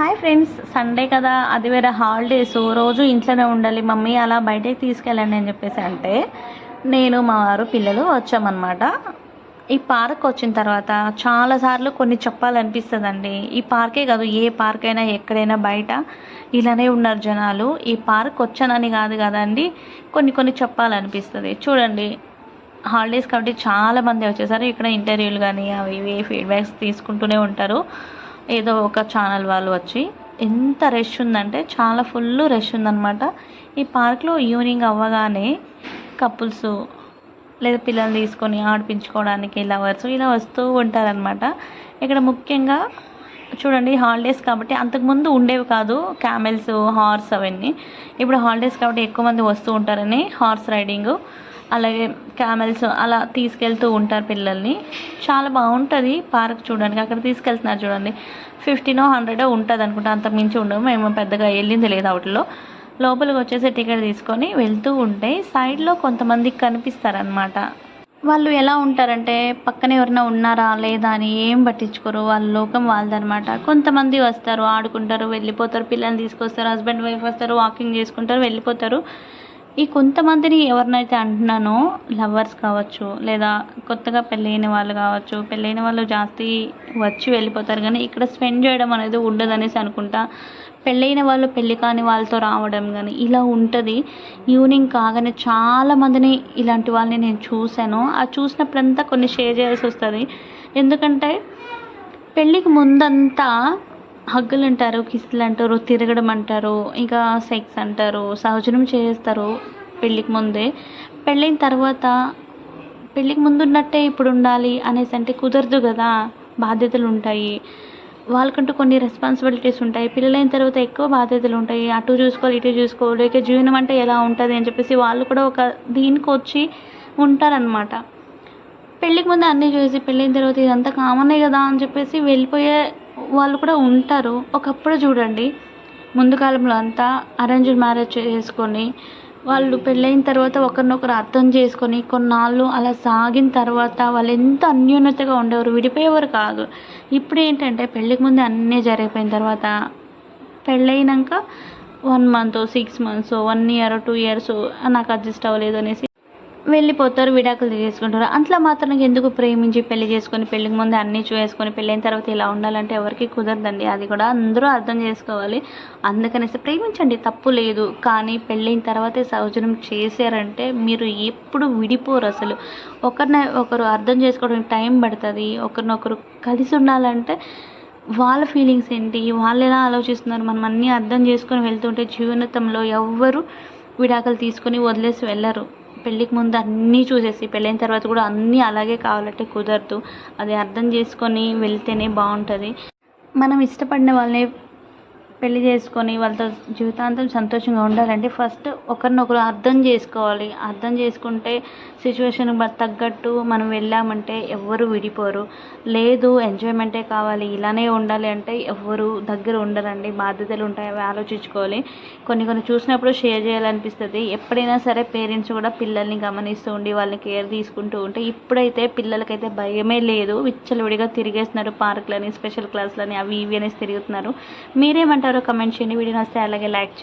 Hi friends Sunday కదా అది వేరే హాలిడేస్ రోజు ఇంట్లోనే ఉండాలి మమ్మీ అలా బయటకి తీసుకెళ్ళండి అని చెప్పేసి అంటే నేను మా వారు పిల్లలు వచ్చామన్నమాట. ఈ పార్క్ వచ్చిన తర్వాత చాలాసార్లు కొన్ని చెప్పాలనిపిస్తుందండి. ఈ పార్కే కాదు ఏ పార్క్ అయినా ఎక్కడైనా బయట ఇలానే ఉన్నారు జనాలు. ఈ పార్క్ వచ్చానని కాదు కదండి కొన్ని కొన్ని చెప్పాలనిపిస్తుంది. చూడండి హాలిడేస్ కాబట్టి చాలామంది వచ్చేసారు. ఇక్కడ ఇంటర్వ్యూలు కానీ అవి ఇవి ఫీడ్బ్యాక్స్ తీసుకుంటూనే ఉంటారు. ఏదో ఒక ఛానల్ వాళ్ళు వచ్చి ఎంత రష్ ఉందంటే చాలా ఫుల్ రష్ ఉందన్నమాట. ఈ పార్క్లో ఈవినింగ్ అవ్వగానే కపుల్స్ లేదా పిల్లల్ని తీసుకొని ఆడిపించుకోవడానికి లవర్స్ ఇలా వస్తూ ఉంటారనమాట ఇక్కడ ముఖ్యంగా చూడండి హాలిడేస్ కాబట్టి అంతకుముందు ఉండేవి కాదు క్యామెల్స్ హార్స్ అవన్నీ. ఇప్పుడు హాలిడేస్ కాబట్టి ఎక్కువ మంది వస్తూ ఉంటారని హార్స్ రైడింగ్ అలాగే క్యామెల్స్ అలా తీసుకెళ్తూ ఉంటారు పిల్లల్ని. చాలా బాగుంటుంది పార్క్ చూడడానికి. అక్కడ తీసుకెళ్తున్నారు చూడండి. ఫిఫ్టీనో హండ్రెడో ఉంటుంది అనుకుంటా. అంత మించి ఉండవు. మేము పెద్దగా వెళ్ళింది లేదు వాటిలో లోపలికి వచ్చేసి టికెట్ తీసుకొని వెళ్తూ ఉంటే సైడ్లో కొంతమంది కనిపిస్తారనమాట వాళ్ళు ఎలా ఉంటారంటే పక్కన ఎవరైనా ఉన్నారా లేదా అని ఏం పట్టించుకోరు. వాళ్ళ లోకం వాళ్ళదనమాట కొంతమంది వస్తారు ఆడుకుంటారు వెళ్ళిపోతారు. పిల్లల్ని తీసుకొస్తారు హస్బెండ్ వైఫ్ వస్తారు వాకింగ్ చేసుకుంటారు వెళ్ళిపోతారు. ఈ కొంతమందిని ఎవరినైతే అంటున్నానో లవర్స్ కావచ్చు లేదా కొత్తగా పెళ్ళైన వాళ్ళు కావచ్చు పెళ్ళైన వాళ్ళు జాస్తి వచ్చి వెళ్ళిపోతారు కానీ ఇక్కడ స్పెండ్ చేయడం అనేది ఉండదనేసి అనుకుంటా. పెళ్ళైన వాళ్ళు పెళ్ళి కాని వాళ్ళతో రావడం కానీ ఇలా ఉంటుంది. ఈవినింగ్ కాగానే చాలామందిని ఇలాంటి వాళ్ళని నేను చూశాను. ఆ చూసినప్పుడంతా కొన్ని షేర్ చేయాల్సి వస్తుంది. ఎందుకంటే పెళ్ళికి ముందంతా హగ్గులు అంటారు కిస్తులు అంటారు తిరగడం అంటారు ఇంకా సెక్స్ అంటారు సహజనం చేస్తారు పెళ్ళికి ముందే. పెళ్ళైన తర్వాత పెళ్ళికి ముందు ఉన్నట్టే ఇప్పుడు ఉండాలి అనేసి అంటే కుదరదు కదా బాధ్యతలు ఉంటాయి వాళ్ళకంటూ కొన్ని రెస్పాన్సిబిలిటీస్ ఉంటాయి. పిల్లలైన తర్వాత ఎక్కువ బాధ్యతలు ఉంటాయి అటు చూసుకోవాలి ఇటు చూసుకోవాలి ఇక జీవనం అంటే ఎలా ఉంటుంది అని చెప్పేసి వాళ్ళు కూడా ఒక దీనికి వచ్చి ఉంటారనమాట పెళ్ళికి ముందు అన్నీ చూసి పెళ్ళైన తర్వాత ఇదంతా కామనే కదా అని చెప్పేసి వెళ్ళిపోయే వాళ్ళు కూడా ఉంటారు. ఒకప్పుడు చూడండి ముందు కాలంలో అంతా అరేంజ్ మ్యారేజ్ చేసుకొని వాళ్ళు పెళ్ళైన తర్వాత ఒకరినొకరు అర్థం చేసుకొని కొన్నాళ్ళు అలా సాగిన తర్వాత వాళ్ళు ఎంత అన్యోన్యతగా ఉండేవారు విడిపోయేవారు కాదు. ఇప్పుడు ఏంటంటే పెళ్ళికి ముందే అన్నీ జరిగిపోయిన తర్వాత పెళ్ళైనాక one month six months one year two years నాకు అడ్జస్ట్ అవ్వలేదు అనేసి వెళ్ళిపోతారు విడాకులు తీసుకుంటారు. అట్లా మాత్రం ఎందుకు ప్రేమించి పెళ్ళి చేసుకొని పెళ్ళికి ముందు అన్నీ చూసుకొని పెళ్ళైన తర్వాత ఇలా ఉండాలంటే ఎవరికి కుదరదండి. అది కూడా అందరూ అర్థం చేసుకోవాలి. అందుకనేసి ప్రేమించండి తప్పు లేదు. కానీ పెళ్ళైన తర్వాతే సౌజన్యం చేశారంటే మీరు ఎప్పుడు విడిపోరు అసలు. ఒకరిని ఒకరు అర్థం చేసుకోవడానికి టైం పడుతుంది. ఒకరినొకరు కలిసి ఉండాలంటే వాళ్ళ ఫీలింగ్స్ ఏంటి? వాళ్ళు ఎలా ఆలోచిస్తున్నారు? మనం అన్నీ అర్థం చేసుకొని వెళ్తుంటే జీవనతంలో ఎవ్వరు విడాకులు తీసుకొని వదిలేసి వెళ్ళరు. పెళ్ళికి ముందు అన్నీ చూసేసి పెళ్ళైన తర్వాత కూడా అన్నీ అలాగే కావాలంటే కుదరదు. అది అర్థం చేసుకొని వెళ్తేనే బాగుంటుంది. మనం ఇష్టపడిన వాళ్ళని పెళ్ళి చేసుకొని వాళ్ళతో జీవితాంతం సంతోషంగా ఉండాలంటే ఫస్ట్ ఒకరినొకరు అర్థం చేసుకోవాలి. అర్థం చేసుకుంటే సిచ్యువేషన్ తగ్గట్టు మనం వెళ్ళామంటే ఎవ్వరు విడిపోరు. లేదు ఎంజాయ్మెంటే కావాలి. ఇలానే ఉండాలి అంటే ఎవ్వరు దగ్గర ఉండరండి. బాధ్యతలు ఉంటాయి అవి ఆలోచించుకోవాలి. కొన్ని కొన్ని చూసినప్పుడు షేర్ చేయాలనిపిస్తుంది. ఎప్పుడైనా సరే పేరెంట్స్ కూడా పిల్లల్ని గమనిస్తూ ఉండి వాళ్ళని కేర్ తీసుకుంటూ ఉంటే ఇప్పుడైతే పిల్లలకైతే భయమే లేదు. విచ్చలవిడిగా తిరిగేస్తున్నారు. పార్కులని స్పెషల్ క్లాసులని అవి ఇవి అనేసి తిరుగుతున్నారు. మీరేమంటారు? కమెంట్ చేయండి వీడియో నస్తే అలాగే లైక్ చేయండి